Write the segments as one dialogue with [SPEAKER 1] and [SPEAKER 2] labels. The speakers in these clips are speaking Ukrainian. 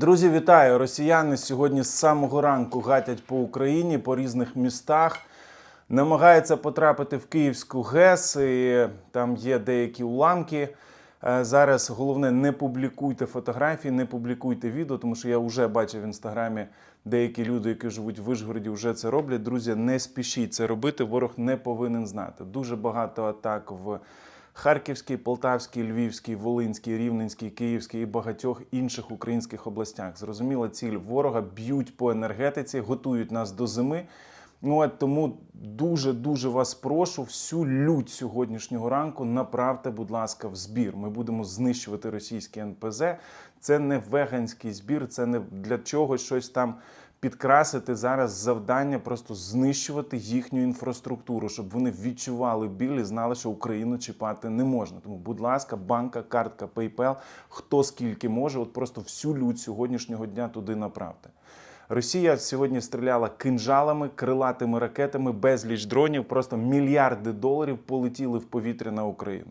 [SPEAKER 1] Друзі, вітаю! Росіяни сьогодні з самого ранку гатять по Україні по різних містах. Намагаються потрапити в Київську ГЕС, і там є деякі уламки. Е, Зараз головне не публікуйте фотографії, не публікуйте відео, тому що я вже бачив в інстаграмі деякі люди, які живуть в Вишгороді, вже це роблять. Друзі, не спішіть це робити. Ворог не повинен знати. Дуже багато атак в Харківській, Полтавській, Львівській, Волинській, Рівненській, Київській і багатьох інших українських областях. Зрозуміла ціль ворога б'ють по енергетиці, готують нас до зими. Ну от тому дуже дуже вас прошу всю лють сьогоднішнього ранку направте, будь ласка, в збір. Ми будемо знищувати російські НПЗ. Це не веганський збір, це не для чогось щось там підкрасити зараз завдання, просто знищувати їхню інфраструктуру, щоб вони відчували біль і знали, що Україну чіпати не можна. Тому, будь ласка, банка, картка, PayPal, хто скільки може, от просто всю лють сьогоднішнього дня туди направте. Росія сьогодні стріляла кинжалами, крилатими ракетами, безліч дронів. Просто мільярди доларів полетіли в повітря на Україну.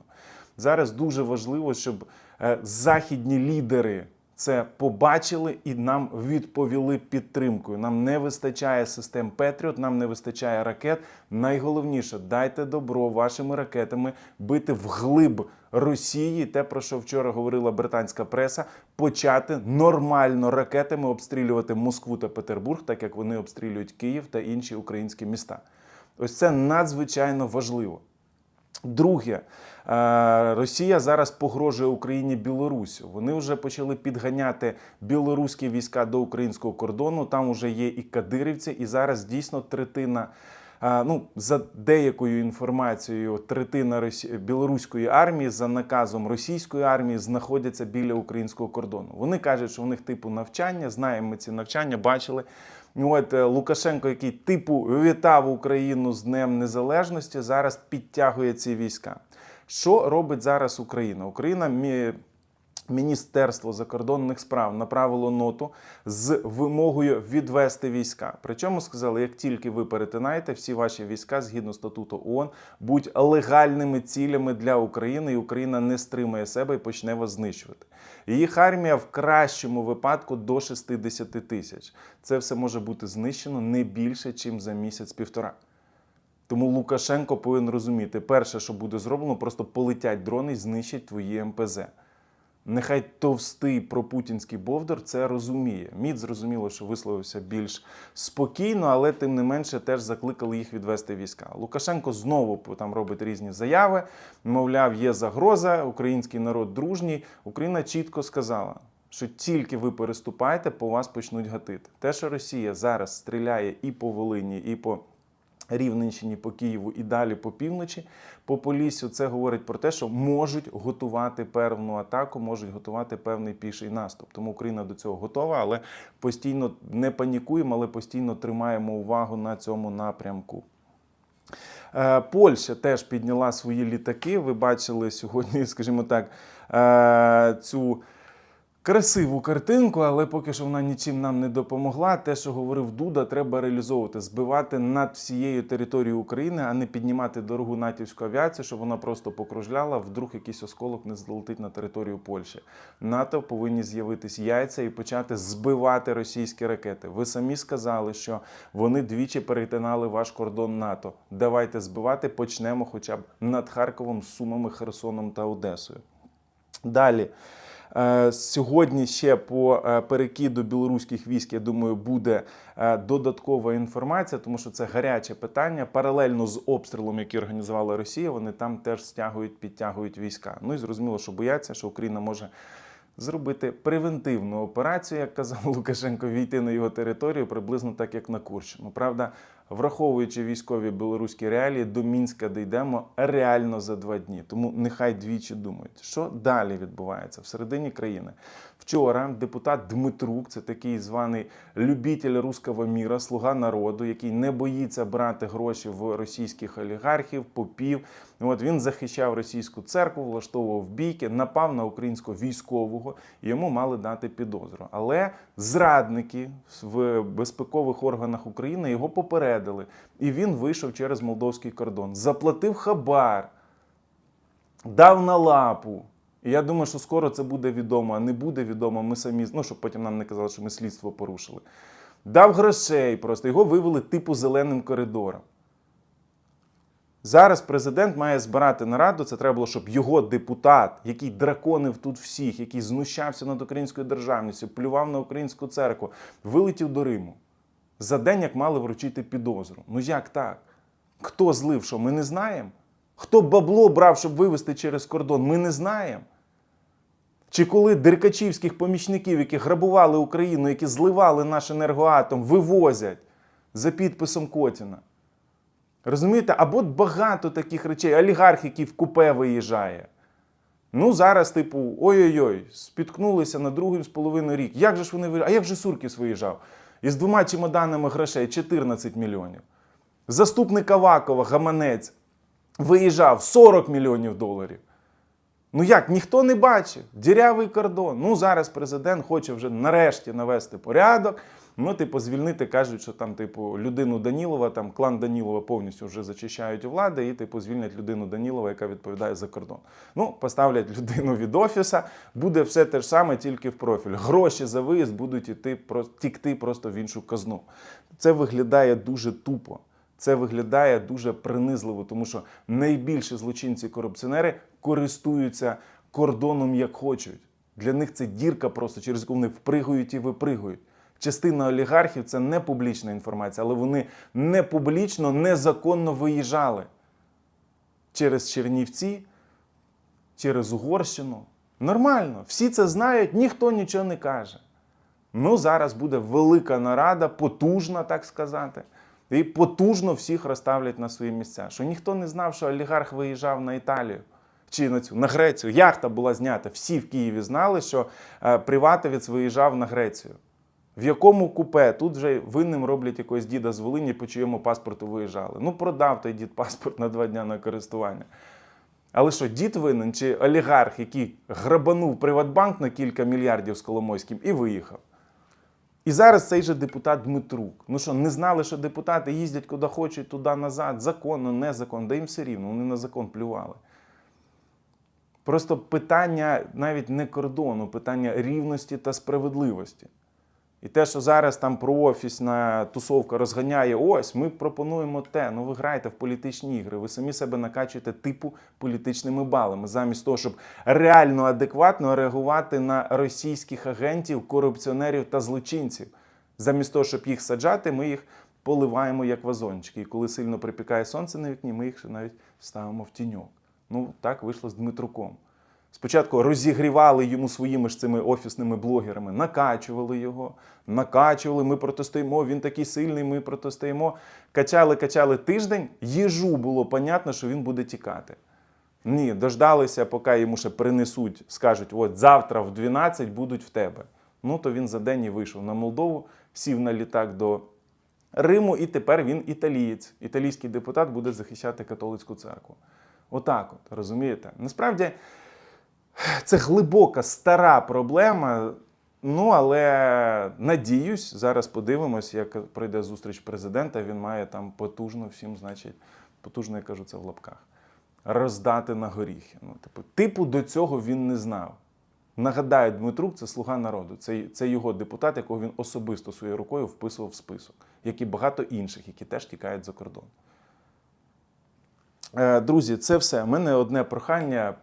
[SPEAKER 1] Зараз дуже важливо, щоб е, західні лідери це побачили і нам відповіли підтримкою. Нам не вистачає систем Петріот, нам не вистачає ракет. Найголовніше дайте добро вашими ракетами бити вглиб Росії. Те про що вчора говорила британська преса, почати нормально ракетами обстрілювати Москву та Петербург, так як вони обстрілюють Київ та інші українські міста. Ось це надзвичайно важливо. Друге, е, Росія зараз погрожує Україні Білорусю. Вони вже почали підганяти білоруські війська до українського кордону. Там вже є і кадирівці, і зараз дійсно третина. е, Ну, за деякою інформацією, третина Росі... білоруської армії за наказом російської армії знаходяться біля українського кордону. Вони кажуть, що в них типу навчання. Знаємо ми ці навчання, бачили. Ну, От е, Лукашенко, який типу вітав Україну з Днем Незалежності, зараз підтягує ці війська. Що робить зараз Україна? Україна Міністерство закордонних справ направило ноту з вимогою відвести війська. Причому сказали, як тільки ви перетинаєте всі ваші війська згідно статуту ООН, будь легальними цілями для України, і Україна не стримає себе і почне вас знищувати. Їх армія в кращому випадку до 60 тисяч. Це все може бути знищено не більше, ніж за місяць-півтора. Тому Лукашенко повинен розуміти, перше, що буде зроблено, просто полетять дрони і знищать твої МПЗ. Нехай товстий пропутінський Бовдор це розуміє. Мід зрозуміло, що висловився більш спокійно, але тим не менше теж закликали їх відвести війська. Лукашенко знову там робить різні заяви. Мовляв, є загроза, український народ дружній. Україна чітко сказала, що тільки ви переступаєте, по вас почнуть гатити. Те, що Росія зараз стріляє і по Волині, і по Рівненщині по Києву і далі по півночі, по Поліссю, це говорить про те, що можуть готувати певну атаку, можуть готувати певний піший наступ. Тому Україна до цього готова, але постійно не панікуємо, але постійно тримаємо увагу на цьому напрямку. Е, Польща теж підняла свої літаки. Ви бачили сьогодні, скажімо так, е, цю красиву картинку, але поки що вона нічим нам не допомогла. Те, що говорив Дуда, треба реалізовувати, збивати над всією територією України, а не піднімати дорогу натівську авіацію, щоб вона просто покружляла, вдруг якийсь осколок не залетить на територію Польщі. НАТО повинні з'явитись яйця і почати збивати російські ракети. Ви самі сказали, що вони двічі перетинали ваш кордон НАТО. Давайте збивати, почнемо хоча б над Харковом, Сумами, Херсоном та Одесою. Далі. Е, Сьогодні ще по е, перекиду білоруських військ, я думаю, буде е, додаткова інформація, тому що це гаряче питання. Паралельно з обстрілом, який організувала Росія, вони там теж стягують, підтягують війська. Ну і зрозуміло, що бояться, що Україна може зробити превентивну операцію, як казав Лукашенко, війти на його територію приблизно так, як на Курщину. Правда, враховуючи військові білоруські реалії, до Мінська дійдемо реально за два дні. Тому нехай двічі думають, що далі відбувається всередині країни. Вчора депутат Дмитрук, це такий званий любитель руського міра, слуга народу, який не боїться брати гроші в російських олігархів, попів. От він захищав російську церкву, влаштовував бійки, напав на українського військового. і Йому мали дати підозру. Але зрадники в безпекових органах України його попередили, і він вийшов через молдовський кордон, заплатив хабар, дав на лапу. І я думаю, що скоро це буде відомо, а не буде відомо. Ми самі, ну щоб потім нам не казали, що ми слідство порушили. Дав грошей просто, його вивели типу зеленим коридором. Зараз президент має збирати нараду. Це треба було, щоб його депутат, який драконив тут всіх, який знущався над українською державністю, плював на українську церкву, вилетів до Риму. За день як мали вручити підозру. Ну як так? Хто злив, що ми не знаємо? Хто бабло брав, щоб вивезти через кордон, ми не знаємо. Чи коли деркачівських помічників, які грабували Україну, які зливали наш енергоатом, вивозять за підписом Котіна? Розумієте? Або багато таких речей, олігарх, який в купе виїжджає. Ну, зараз, типу, ой-ой-ой, спіткнулися на другий з половиною рік. Як же ж вони виїжджали? А як же Суркіс виїжджав? Із двома чемоданами грошей 14 мільйонів. Заступник Авакова, гаманець, виїжджав 40 мільйонів доларів. Ну як, ніхто не бачив. Дірявий кордон. Ну зараз президент хоче вже нарешті навести порядок. Ну, типу, звільнити кажуть, що там, типу, людину Данілова, там клан Данілова повністю вже зачищають у влади, і типу звільнять людину Данілова, яка відповідає за кордон. Ну, поставлять людину від офіса, буде все те ж саме, тільки в профіль. Гроші за виїзд будуть іти тікти просто в іншу казну. Це виглядає дуже тупо. Це виглядає дуже принизливо, тому що найбільші злочинці-корупціонери користуються кордоном як хочуть. Для них це дірка просто, через яку вони впригують і випригують. Частина олігархів це не публічна інформація, але вони не публічно, незаконно виїжджали через Чернівці, через Угорщину. Нормально, всі це знають, ніхто нічого не каже. Ну, зараз буде велика нарада, потужна, так сказати. І потужно всіх розставлять на свої місця. Що ніхто не знав, що олігарх виїжджав на Італію чи на цю на Грецію. Яхта була знята. Всі в Києві знали, що е, приватовець виїжджав на Грецію. В якому купе тут вже винним роблять якогось діда з Волині, по чиєму паспорту виїжджали. Ну, продав той дід паспорт на два дня на користування. Але що, дід винен чи олігарх, який грабанув Приватбанк на кілька мільярдів з Коломойським і виїхав? І зараз цей же депутат Дмитрук. Ну що, не знали, що депутати їздять куди хочуть, туди назад, законно, незаконно, да їм все рівно, вони на закон плювали. Просто питання навіть не кордону, питання рівності та справедливості. І те, що зараз там проофісна тусовка розганяє, ось ми пропонуємо те. Ну ви граєте в політичні ігри, ви самі себе накачуєте типу політичними балами, замість того, щоб реально адекватно реагувати на російських агентів, корупціонерів та злочинців. Замість того, щоб їх саджати, ми їх поливаємо як вазончики. І коли сильно припікає сонце на вікні, ми їх ще навіть ставимо в тіньок. Ну так вийшло з Дмитруком. Спочатку розігрівали йому своїми ж цими офісними блогерами, накачували його, накачували, ми протистоїмо, він такий сильний, ми протистоїмо. Качали, качали тиждень, їжу було понятно, що він буде тікати. Ні, дождалися, поки йому ще принесуть, скажуть, от завтра в 12 будуть в тебе. Ну, то він за день і вийшов на Молдову, сів на літак до Риму, і тепер він італієць. Італійський депутат буде захищати католицьку церкву. Отак, от, розумієте? Насправді. Це глибока стара проблема. Ну, але надіюсь, зараз подивимось, як пройде зустріч президента. Він має там потужно всім, значить, потужно, я кажу це в лапках, роздати на горіхи. Ну, типу, типу до цього він не знав. Нагадаю, Дмитрук це слуга народу. Це, це його депутат, якого він особисто своєю рукою вписував в список, як і багато інших, які теж тікають за кордон. Е, Друзі, це все. У мене одне прохання.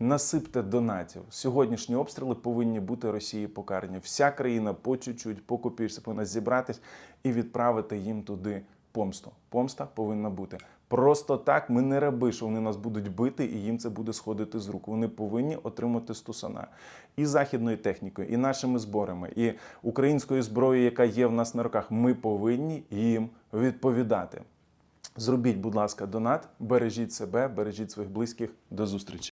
[SPEAKER 1] Насипте донатів. Сьогоднішні обстріли повинні бути Росії покарані. Вся країна по чуть-чуть, по копійці повинна зібратись і відправити їм туди помсту. Помста повинна бути. Просто так ми не раби, що вони нас будуть бити, і їм це буде сходити з рук. Вони повинні отримати стусана і західною технікою, і нашими зборами, і українською зброєю, яка є в нас на руках. Ми повинні їм відповідати. Зробіть, будь ласка, донат, бережіть себе, бережіть своїх близьких. До зустрічі.